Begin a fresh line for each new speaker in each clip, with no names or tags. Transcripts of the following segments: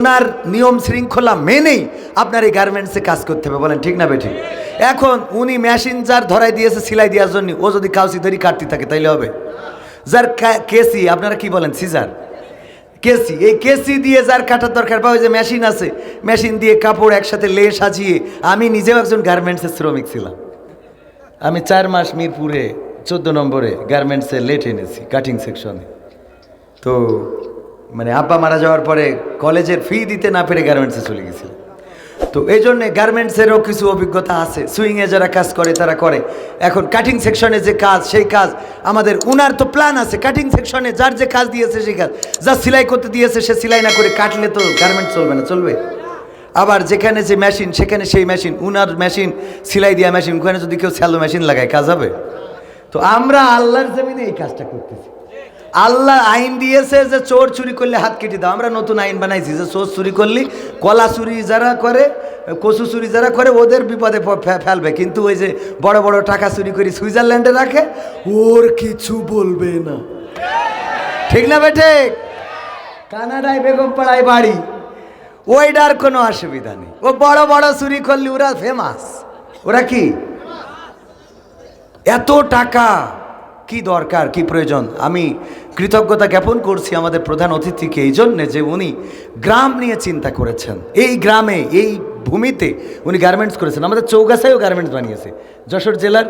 আপনার নিয়ম শৃঙ্খলা মেনেই আপনার এই গার্মেন্টসে কাজ করতে হবে, বলেন ঠিক না বেঠিক এখন উনি মেশিন যার ধরাই দিয়েছে, সেলাই দেওয়ার জন্য, ও যদি কাউসি ধরি, কাটতে থাকে তাইলে হবে। যার কেসি, আপনারা কি বলেন, সিজার? কেসি, এই কেসি দিয়ে যার কাটার দরকার, বা ওই যে মেশিন আছে, মেশিন দিয়ে কাপড় একসাথে লে সাজিয়ে, আমি নিজেও একজন গার্মেন্টসের শ্রমিক ছিলাম। আমি চার মাস মিরপুরে, চোদ্দ নম্বরে গার্মেন্টসে লেট এনেছি কাটিং সেকশনে তো মানে আব্বা মারা যাওয়ার পরে কলেজের ফি দিতে না পেরে গার্মেন্টসে চলে গেছিল। তো এই জন্যে গার্মেন্টসেরও কিছু অভিজ্ঞতা আছে। সুইংয়ে যারা কাজ করে, তারা করে। এখন কাটিং সেকশনে যে কাজ, সেই কাজ। আমাদের উনার তো প্ল্যান আছে। কাটিং সেকশনে যার যে কাজ দিয়েছে, সেই কাজ। যা সেলাই করতে দিয়েছে, সে সেলাই না করে কাটলে তো গার্মেন্টস চলবে না, চলবে। আবার যেখানে যে মেশিন সেখানে সেই মেশিন উনার মেশিন সেলাই দেওয়া মেশিন ওখানে যদি কেউ স্যালো মেশিন লাগায়, কাজ হবে। তো আমরা আল্লাহর জমিনে এই কাজটা করতেছি। আল্লাহ আইন দিয়েছে যে চোর চুরি করলে হাত কেটে দাও। আমরা নতুন আইন বানাইছি যে চোর চুরি করলে, কলা চুরি যারা করে, কচু চুরি যারা করে, ওদের বিপদে ফেলবে। কিন্তু ওই যে বড় বড় টাকা চুরি করে সুইজারল্যান্ডে রাখে, ওর কিছু বলবে না। ঠিক না বেঠে কানাডায় বেগম পাড়ায় বাড়ি। ওইটার কোনো অসুবিধা নেই। ও বড় বড় চুরি করলে ওরা ফেমাস ওরা কি? এত টাকা। কি দরকার, কি প্রয়োজন? আমি কৃতজ্ঞতা জ্ঞাপন করছি আমাদের প্রধান অতিথিকে, এই জন্যে যে উনি গ্রাম নিয়ে চিন্তা করেছেন। এই গ্রামে, এই ভূমিতে উনি গার্মেন্টস করেছেন। আমাদের চৌগাছায়ও গার্মেন্টস বানিয়েছে। যশোর জেলার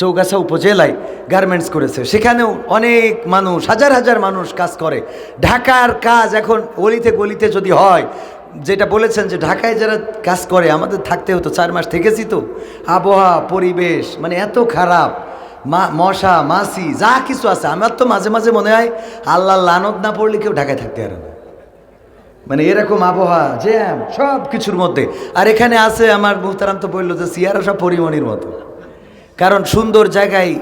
চৌগাছা উপজেলায় গার্মেন্টস করেছে। সেখানেও অনেক মানুষ, হাজার হাজার মানুষ কাজ করে। ঢাকার কাজ এখন অলিতে গলিতে যদি হয়, যেটা বলেছেন যে ঢাকায় যারা কাজ করে, আমাদের থাকতে হতো, চার মাস থেকেছি তো। আবহাওয়া, পরিবেশ মানে এত খারাপ। মা, মশা, মাছি, যা কিছু আছে। আমার তো মাঝে মাঝে মনে হয় আল্লাহ লানত না পড়লে কেউ ঢাকায় থাকতে পারে না। মানে এরকম আবহাওয়া, জ্যাম, সব কিছুর মধ্যে। আর এখানে আছে আমার মুহতারাম তো বলল যে, সিয়ারা সব পরিমণির মতো। কারণ সুন্দর জায়গায়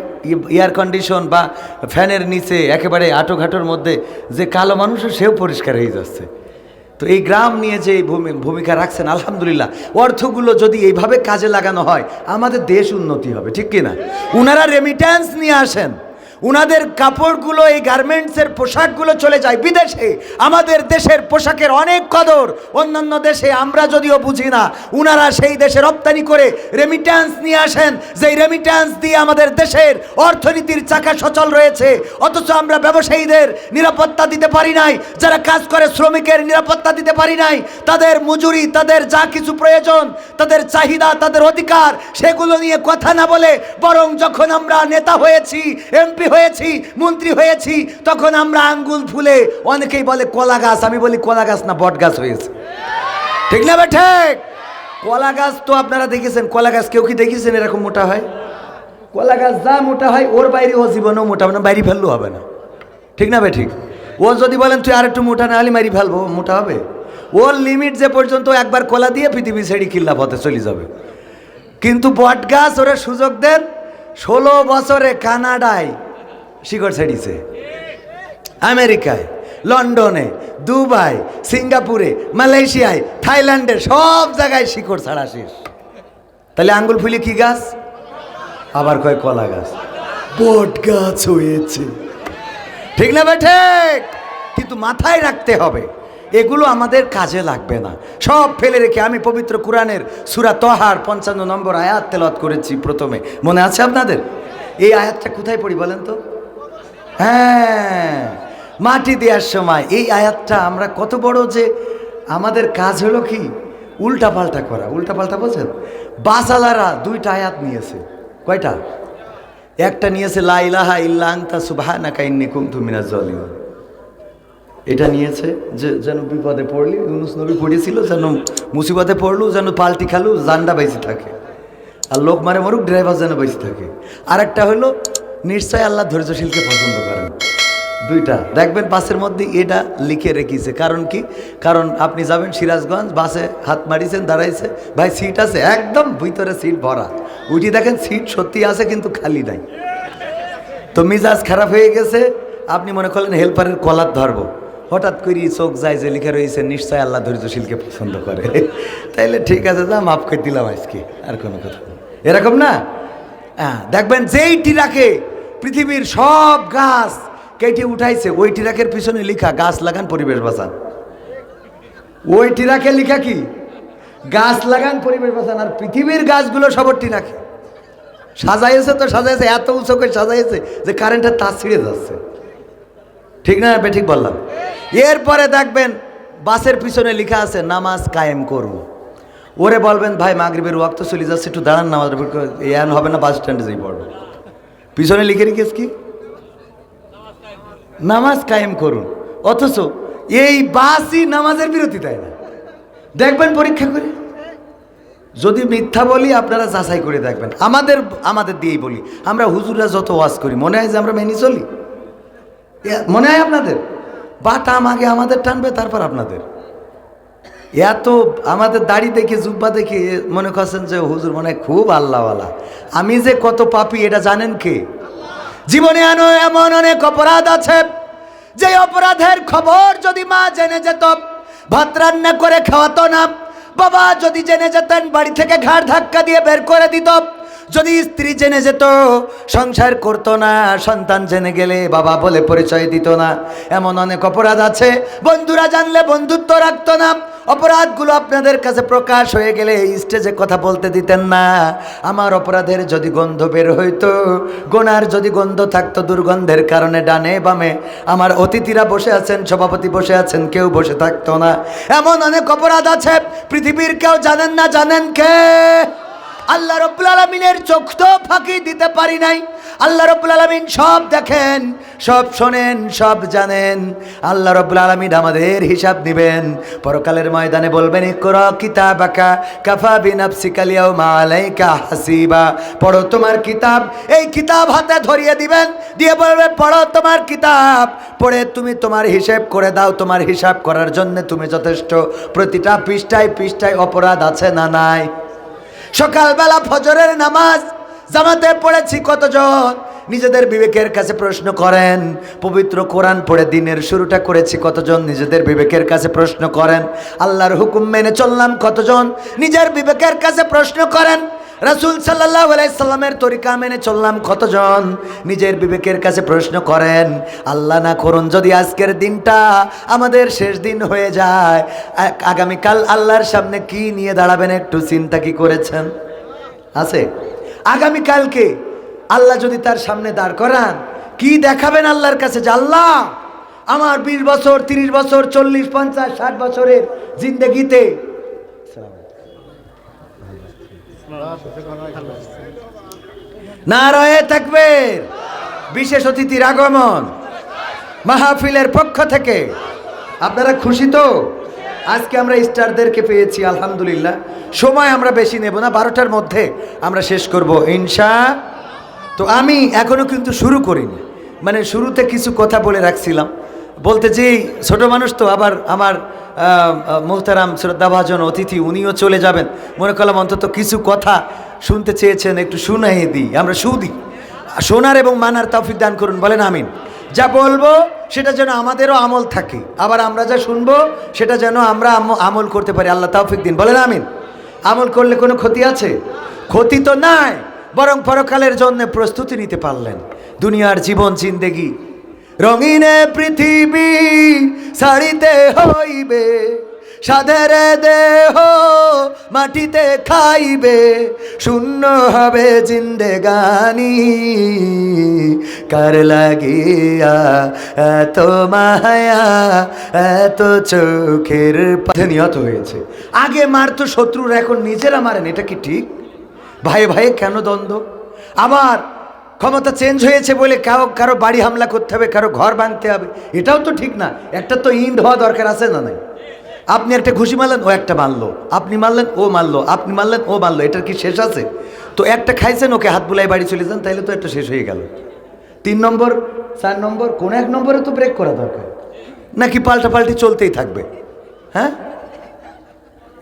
এয়ার কন্ডিশন বা ফ্যানের নিচে একেবারে আটোঘাটোর মধ্যে যে কালো মানুষ, সেও পরিষ্কার হয়ে যাচ্ছে। তো এই গ্রাম নিয়ে যে ভূমি- ভূমিকা রাখছেন, আলহামদুলিল্লাহ। অর্থগুলো যদি এইভাবে কাজে লাগানো হয়, আমাদের দেশ উন্নতি হবে, ঠিক কিনা? উনারা রেমিট্যান্স নিয়ে আসেন। উনাদের কাপড়গুলো, এই গার্মেন্টসের পোশাকগুলো চলে যায় বিদেশে। আমাদের দেশের পোশাকের অনেক কদর। অন্যান্য দেশে আমরা যদিও বুঝি না, উনারা সেই দেশে রপ্তানি করে রেমিট্যান্স নিয়ে আসেন। যেই রেমিট্যান্স দিয়ে আমাদের দেশের অর্থনীতির চাকা সচল রয়েছে, অথচ আমরা ব্যবসায়ীদের নিরাপত্তা দিতে পারি নাই, যারা কাজ করে শ্রমিকের নিরাপত্তা দিতে পারি নাই, তাদের মজুরি, তাদের যা কিছু প্রয়োজন, তাদের চাহিদা, তাদের অধিকার, সেগুলো নিয়ে কথা না বলে, বরং যখন আমরা নেতা হয়েছি এমপি হয়েছি, মন্ত্রী হয়েছি, তখন আমরা আঙ্গুল ফুলে অনেকেই বলে কলা গাছ, আমি বলি কলা গাছ না বট গাছ হয়েছে। ঠিক না বে ঠিক? কলা গাছ তো আপনারা দেখেছেন, কলা গাছ কেউ কি দেখেছেন এরকম মোটা হয়? কলা গাছ যা মোটা হয়, ওর বাইরে ও জীবনেও মোটা হবে না, বাইরে ফেললেও হবে না। ঠিক না বে ঠিক? ও যদি বলেন, তুই আর একটু মোটা না হলে মারি ফেলব মোটা হবে। ওর লিমিট যে পর্যন্ত একবার কলা দিয়ে পৃথিবী ছেড়ি কিল্লা পথে চলে যাবে। কিন্তু বট গাছ, ওরা সুযোগ দেন, ষোলো বছরে কানাডায় শিকড় ছেড়িছে। আমেরিকায়, লন্ডনে, দুবাই, সিঙ্গাপুরে, মালয়েশিয়ায়, থাইল্যান্ডে সব জায়গায় শিকড় ছাড়া শেষ। তাহলে আঙ্গুল ফুলি কি গাছ? আবার কয় কলা গাছ। বট গাছ হয়েছে। ঠিক না ঠিক। কিন্তু মাথায় রাখতে হবে, এগুলো আমাদের কাজে লাগবে না। সব ফেলে রেখে আমি পবিত্র কোরআনের সুরা তহার পঞ্চান্ন নম্বর আয়াত তেলত করেছি প্রথমে। মনে আছে আপনাদের? এই আয়াতটা কোথায় পড়ি বলেন তো? হ্যাঁ মাটি দেওয়ার সময়। এই আয়াতটা আমরা কত বড় যে আমাদের কাজ হলো কি? উল্টা পাল্টা করা। উল্টা পাল্টা বোঝেন বাসালারা দুইটা আয়াত নিয়েছে। কয়টা? একটা নিয়েছে লাইলাহা ইল্লা আংতা সুবহানাকা ইন্নী কুনতু মিনাজ জালিমিন এটা নিয়েছে যে, যেন বিপদে পড়লি, ইউনুস নবী পড়েছিল, যেন মুসিবতে পড়লু, যেন পাল্টি খালু, জান্ডা বাইসে থাকে। আর লোক মারে মরুক, ড্রাইভার যেন বাইসে থাকে। আর একটা হলো নিশ্চয় আল্লাহ ধৈর্যশীলকে পছন্দ করেন। দুইটা। দেখবেন বাসের মধ্যে এটা লিখে রেখেছে। কারণ কি? কারণ আপনি যাবেন সিরাজগঞ্জ, বাসে হাত মারিছেন, দাঁড়াইছে। ভাই, সিট আছে, একদম ভিতরে সিট ভরা। উঠি দেখেন সিট সত্যি আছে, কিন্তু খালি নাই। তো মিজাজ খারাপ হয়ে গেছে। আপনি মনে করলেন হেল্পারের কলার ধরবো। হঠাৎ করে চোখ যায় যে লিখে রয়েছে, নিশ্চয় আল্লাহ ধৈর্যশীলকে পছন্দ করে। তাইলে ঠিক আছে, যা, মাফ করে দিলাম আজকে, আর কোনো কথা। এরকম না? হ্যাঁ দেখবেন যেইটি টিরাকে পৃথিবীর সব গাছ কেটে উঠাইছে ওই টিরাকের পিছনে লিখা গাছ লাগান পরিবেশ বাঁচান ওই টিরাকে লিখা কি গাছ লাগান পরিবেশ বাঁচান আর পৃথিবীর গাছগুলো সব টিরাকে সাজাইছে তো সাজাইছে এত উঁচু করে সাজাইছে যে কারেন্টের তার ছিঁড়ে যাচ্ছে ঠিক না বে ঠিক বললাম এরপরে দেখবেন বাসের পিছনে লিখা আছে নামাজ কায়েম করুন ওরে বলবেন ভাই মাগরিবের ওয়াক্ত চলে যাচ্ছে একটু দাঁড়ান নামাজ এন হবে না বাস স্ট্যান্ডে যাই পড়বে পিছনে লিখে রেখেছ কি? নামাজ কায়েম করুন। অথচ এই বাসই নামাজের বিরতি দেয় না। দেখবেন পরীক্ষা করে। যদি মিথ্যা বলি, আপনারা যাচাই করে দেখবেন। আমাদের আমাদের দিয়েই বলি। আমরা হুজুরা যত ওয়াজ করি, মনে হয় যে আমরা মেনে চলি? মনে হয় আপনাদের? বা টাম আগে আমাদের টানবে, তারপর আপনাদের। এত আমাদের দাড়ি দেখে, জুব্বা দেখে মনে করছেন যে হুজুর মনে খুব আল্লাহওয়ালা। আমি যে কত পাপি, এটা জানেন কে? জীবনে আনো এমন অনেক অপরাধ আছে। যে অপরাধের খবর যদি মা জেনে যেত, ভাত রান্না করে খাওয়াতো না। বাবা যদি জেনে যেতেন, বাড়ি থেকে ঘাড় ধাক্কা দিয়ে বের করে দিত। যদি স্ত্রী জেনে যেত, সংসার করতো না, সন্তান জেনে গেলে বাবা বলে পরিচয় দিত না। এমন অনেক অপরাধ আছে। বন্ধুরা জানলে বন্ধুত্ব রাখতো না। অপরাধগুলো আপনাদের কাছে প্রকাশ হয়ে গেলে স্টেজে কথা বলতে দিতেন না। আমার অপরাধের যদি গন্ধ বের হইতো, গোনার যদি গন্ধ থাকতো দুর্গন্ধের কারণে ডানে বামে, আমার অতিথিরা বসে আছেন, সভাপতি বসে আছেন, কেউ বসে থাকতো না। এমন অনেক অপরাধ আছে, পৃথিবীর কেউ জানেন না, জানেন কে? আল্লাহ রব্বুল আলমিনের চোখ তো ফাঁকি দিতে পারি নাই। আল্লাহ রব্বুল আলমিন সব দেখেন, সব শোনেন, সব জানেন। আল্লাহ রব্বুল আলমিন আমাদের হিসাব দিবেন। পরকালের ময়দানে বলবেন কর কিতাব আঁকা কাফা বিনাপসিকালিয়াও মালাইকা হাসিবা। পড়ো তোমার কিতাব, এই কিতাব হাতে ধরিয়ে দিবেন। দিয়ে বলবে, পড়ো তোমার কিতাব। পড়ে তুমি তোমার হিসেব করে দাও, তোমার হিসাব করার জন্য তুমি যথেষ্ট। প্রতিটা পৃষ্ঠায় পৃষ্ঠায় অপরাধ আছে না নাই? সকালবেলা ফজরের নামাজ, জামাতে পড়েছি কতজন? নিজেদের বিবেকের কাছে প্রশ্ন করেন। পবিত্র কোরআন পড়ে দিনের শুরুটা করেছি কতজন? নিজেদের বিবেকের কাছে প্রশ্ন করেন। আল্লাহর হুকুম মেনে চললাম কতজন? নিজের বিবেকের কাছে প্রশ্ন করেন। রাসুল সাল্লাহ সাল্লামের তরিকা মেনে চললাম কতজন? নিজের বিবেকের কাছে প্রশ্ন করেন, আল্লাহ না করুন যদি আজকের দিনটা আমাদের শেষ দিন হয়ে যায় আগামীকাল আল্লাহর সামনে কি নিয়ে দাঁড়াবেন একটু চিন্তা কি করেছেন? আছে। আগামীকালকে আল্লাহ যদি তার সামনে দাঁড় করান, কি দেখাবেন আল্লাহর কাছে যে আল্লাহ, আমার বিশ বছর, তিরিশ বছর, চল্লিশ, পঞ্চাশ, ষাট বছরের জিন্দগিতে না রয়ে থাকবে বিশেষ অতিথির আগমন মাহফিলের পক্ষ থেকে। আপনারা খুশি তো? আজকে আমরা স্টারদেরকে পেয়েছি, আলহামদুলিল্লাহ। সময় আমরা বেশি নেব না, বারোটার মধ্যে আমরা শেষ করব, ইনশা। তো আমি এখনও কিন্তু শুরু করিনি। মানে শুরুতে কিছু কথা বলে রাখছিলাম। বলতে যে, ছোট মানুষ তো আবার আমার মোহতারাম শ্রদ্ধাভাজন অতিথি, উনিও চলে যাবেন। মনে করলাম অন্তত কিছু কথা শুনতে চেয়েছেন, একটু শুনাইয়ে দিই, আমরা শুধি শোনার এবং মানার তৌফিক দান করুন, বলেন আমিন। যা বলব, সেটা যেন আমাদেরও আমল থাকে। আবার আমরা যা শুনব, সেটা যেন আমরা আম- আমল করতে পারি। আল্লাহ তৌফিক দিন, বলেন আমিন। আমল করলে কোনো ক্ষতি আছে? ক্ষতি তো নাই, বরং পরকালের জন্য প্রস্তুতি নিতে পারলেন। দুনিয়ার জীবন, জিন্দেগি রঙিনে পৃথিবী ছাড়িতে হইবে সাধের দেহ মাটিতে খাইবে, শূন্য হবে জিন্দেগানি। কার লাগিয়া এত মায়া, এত চোখের পাথে নিহত হয়েছে। আগে মারতো শত্রুর এখন নিজেরা মারেন, এটা কি ঠিক? ভাই ভাই, কেন দ্বন্দ্ব? আবার ক্ষমতা চেঞ্জ হয়েছে বলে কারও কারও বাড়ি হামলা করতে হবে, কারও ঘর ভাঙতে হবে। এটাও তো ঠিক না। একটা তো ইন্ড হওয়া দরকার আছে না নাই? আপনি একটা ঘুষি মারলেন, ও একটা মারলো। আপনি মারলেন, ও মারলো। আপনি মারলেন, ও মারলো। এটার কি শেষ আছে? তো একটা খাইছেন, ওকে হাত বুলাই বাড়ি চলে যান তাহলে তো একটা শেষ হয়ে গেল। তিন নম্বর, চার নম্বর, কোন এক নম্বরে তো ব্রেক করা দরকার। নাকি পাল্টা পাল্টি চলতেই থাকবে? হ্যাঁ?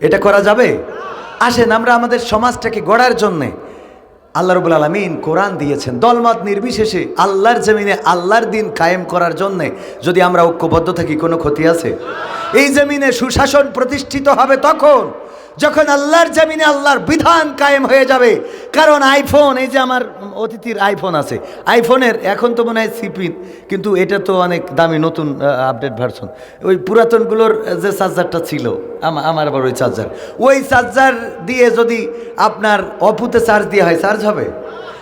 এটা করা যাবে? আসেন, আমরা আমাদের সমাজটাকে গড়ার জন্যে আল্লাহ রবুল আলমিন কোরআন দিয়েছেন। দলমত নির্বিশেষে আল্লাহর জমিনে আল্লাহর দিন কায়েম করার জন্যে যদি আমরা ঐক্যবদ্ধ থাকি, কোনো ক্ষতি আছে? এই জমিনে সুশাসন প্রতিষ্ঠিত হবে তখন যখন আল্লাহর জামিনে আল্লাহর বিধান কায়েম হয়ে যাবে, কারণ আইফোন এই যে আমার অতিথির আইফোন আছে আইফোনের এখন তো মনে হয় সিপিন কিন্তু এটা তো অনেক দামি নতুন আপডেট ভার্সন ওই পুরাতনগুলোর যে চার্জারটা ছিল, আমা- আমার আবার ওই চার্জার ওই চার্জার দিয়ে যদি আপনার অপুতে চার্জ দেওয়া হয় চার্জ হবে?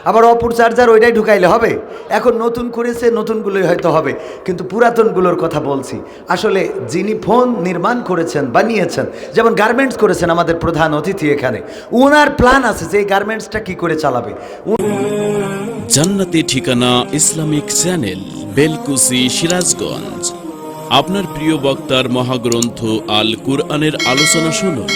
আবার অপর চার্জার ওইটাই ঢুকাইলে হবে। এখন নতুন করেছে নতুনগুলোই হয়তো হবে। কিন্তু পুরাতনগুলোর কথা বলছি। আসলে যিনি ফোন নির্মাণ করেছেন, বানিয়েছেন, যেমন গার্মেন্টস করেছেন আমাদের প্রধান অতিথি এখানে ওনার প্ল্যান আছে যে এই গার্মেন্টসটা কি করে চালাবে।
জান্নাতি ঠিকানা ইসলামিক চ্যানেল, বেলকুসি, সিরাজগঞ্জ। আপনার প্রিয় বক্তার মহাগ্রন্থ আল কুরআনের আলোচনা শুনুন।